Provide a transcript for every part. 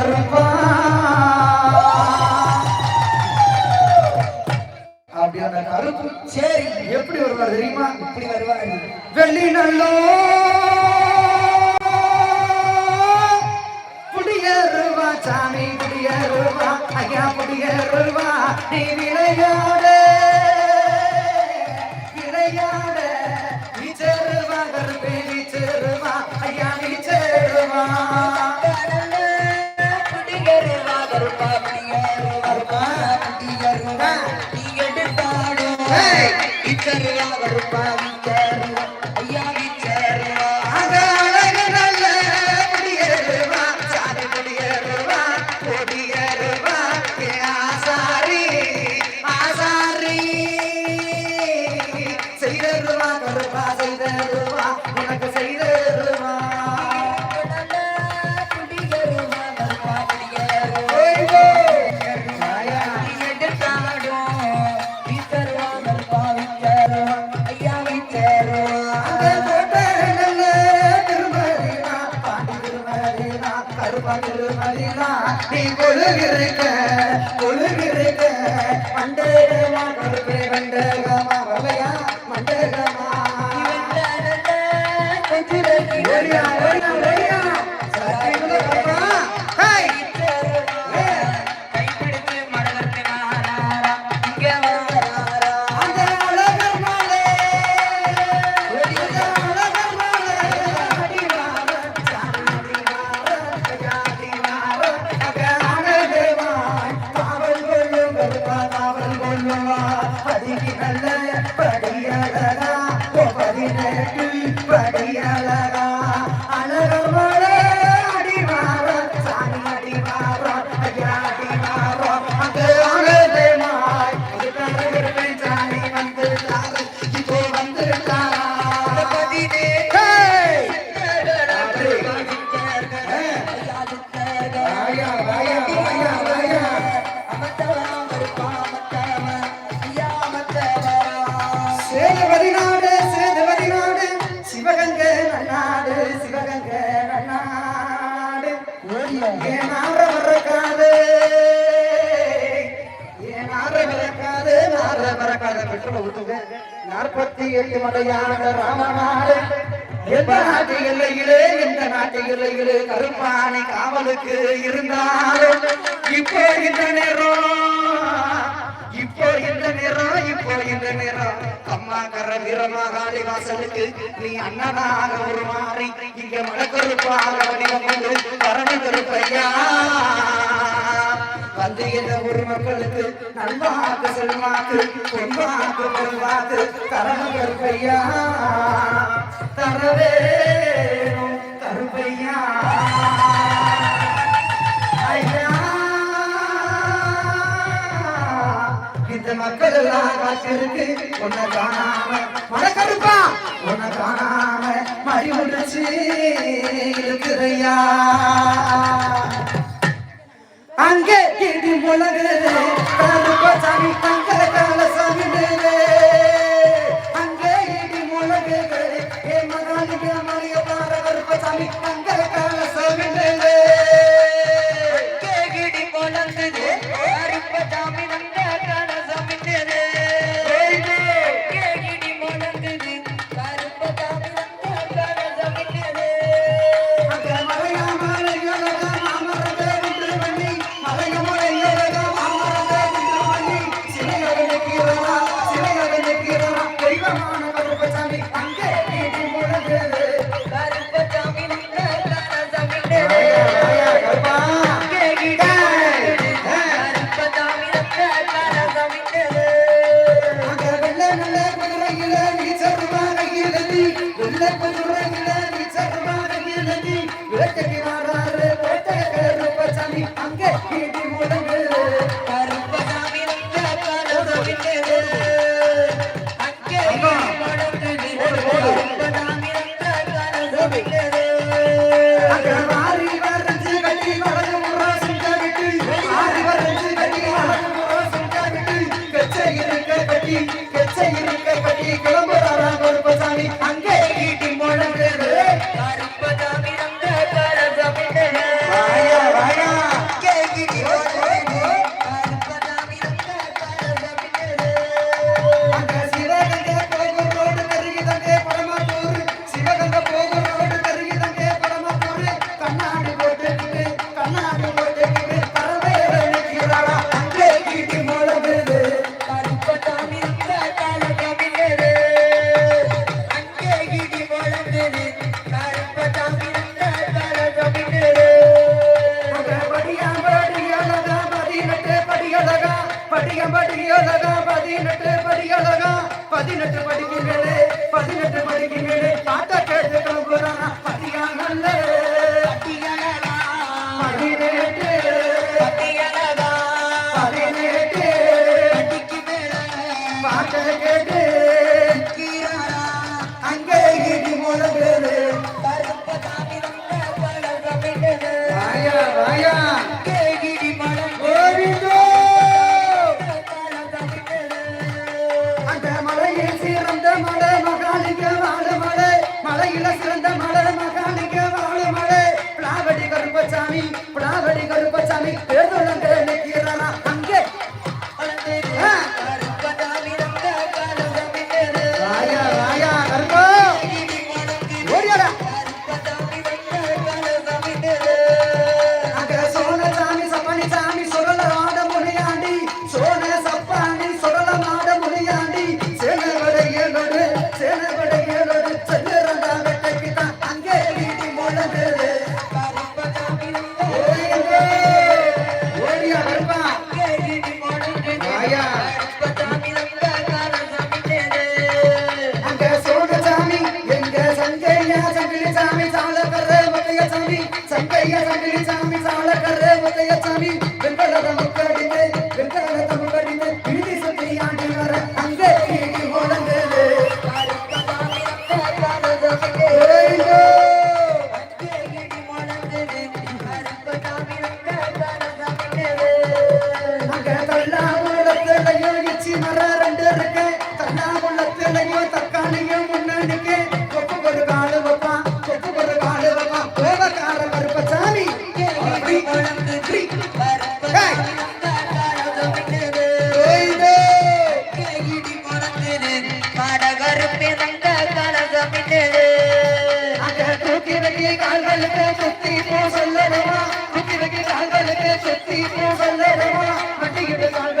கருப்பா. அப்படி அந்த கருப்பு சரி எப்படி வருவார் தெரியுமா? இப்படி வருவாரு. வெள்ளி நல்லோ. குடியேறுவா சாமி குடியேறுவா ஐயா குடியேறுவா நீ விளையா இச்சருவா கருப்பா நீ கொழுகிறக்க கொழுகிறக்க மண்டேகமா, கருப்பே நாற்பத்தி எட்டு மலையான ராமநாடு எந்த நாட்டு எல்லையிலே எந்த நாட்டு எல்லையிலே கருப்பானை காவலுக்கு இருந்தாலும் இப்போ இந்த நேரம் இப்போ இந்த நேரம் இப்போ இந்த நேரம் அம்மா கர வீரமாகாளி வாசலுக்கு நீ அண்ணனாக ஒரு மாறி இங்க மடக்கருப்பாக வடிவம் கொண்டு பரணி கருப்பையா. வந்து இந்த ஒரு மக்களுக்கு நல்வாக்கு செல்வாக்கு பொன்வாக்கு பொருள்வாக்கு தரண கருப்பையா. தரவே கருப்பையா. இந்த மக்கள் எல்லாம் காத்திருக்கு. உன்னை காணாம மனக்கருப்பா உன்னை காணாம மறி முடிச்சு இருக்கிறையா? அங்கே இடி முழங்குது சாமி தங்க கால சாமி அங்கே இடி முழங்குது ஏ மகாலிக மறிய பார சாமி தங்க கால சாமி நீ பதினெட்டு படிக்கிறீங்களே பதினெட்டு படிக்கிறீங்களே தாத்தா கேட்டு கிளம்புறானா பதினெட்டு பதினெட்டு பாட்டை கேட்டு கலந்த மலர் மகானுக்கு வாழும் மழை புலாவடி கருப்பசாமி புலாவடி கருப்பசாமி பேருந்த சங்கிலி சாமி சால கர்ற மத்தைய சாமி. சங்கைய சங்கிலி சாமி சால கர்ற மத்தைய சாமி. வெண்பலத முக்கடி கால்களுக்கு சுத்தி போ சொல்லவா சுத்தி வைக்க கால்களுக்கு சுத்தி போ சொல்லவா வட்டிக்கிட்டு கால்கள்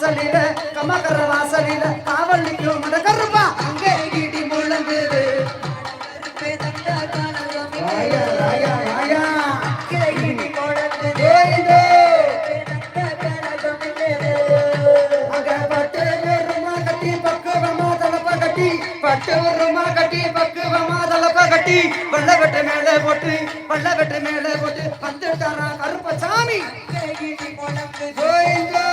வாசலில கமகர வாசலில காவல் நிற்கும் அந்த கருப்பா அங்கே இடி முழங்குது ராயா ராயா போட்டு ஒரு ரூமா கட்டி பக்குவமா தலப்ப கட்டி பள்ள வெட்ட மேல போட்டு பள்ள வெட்ட மேல போட்டு வந்து தரா கருப்பசாமி. கோயிந்தா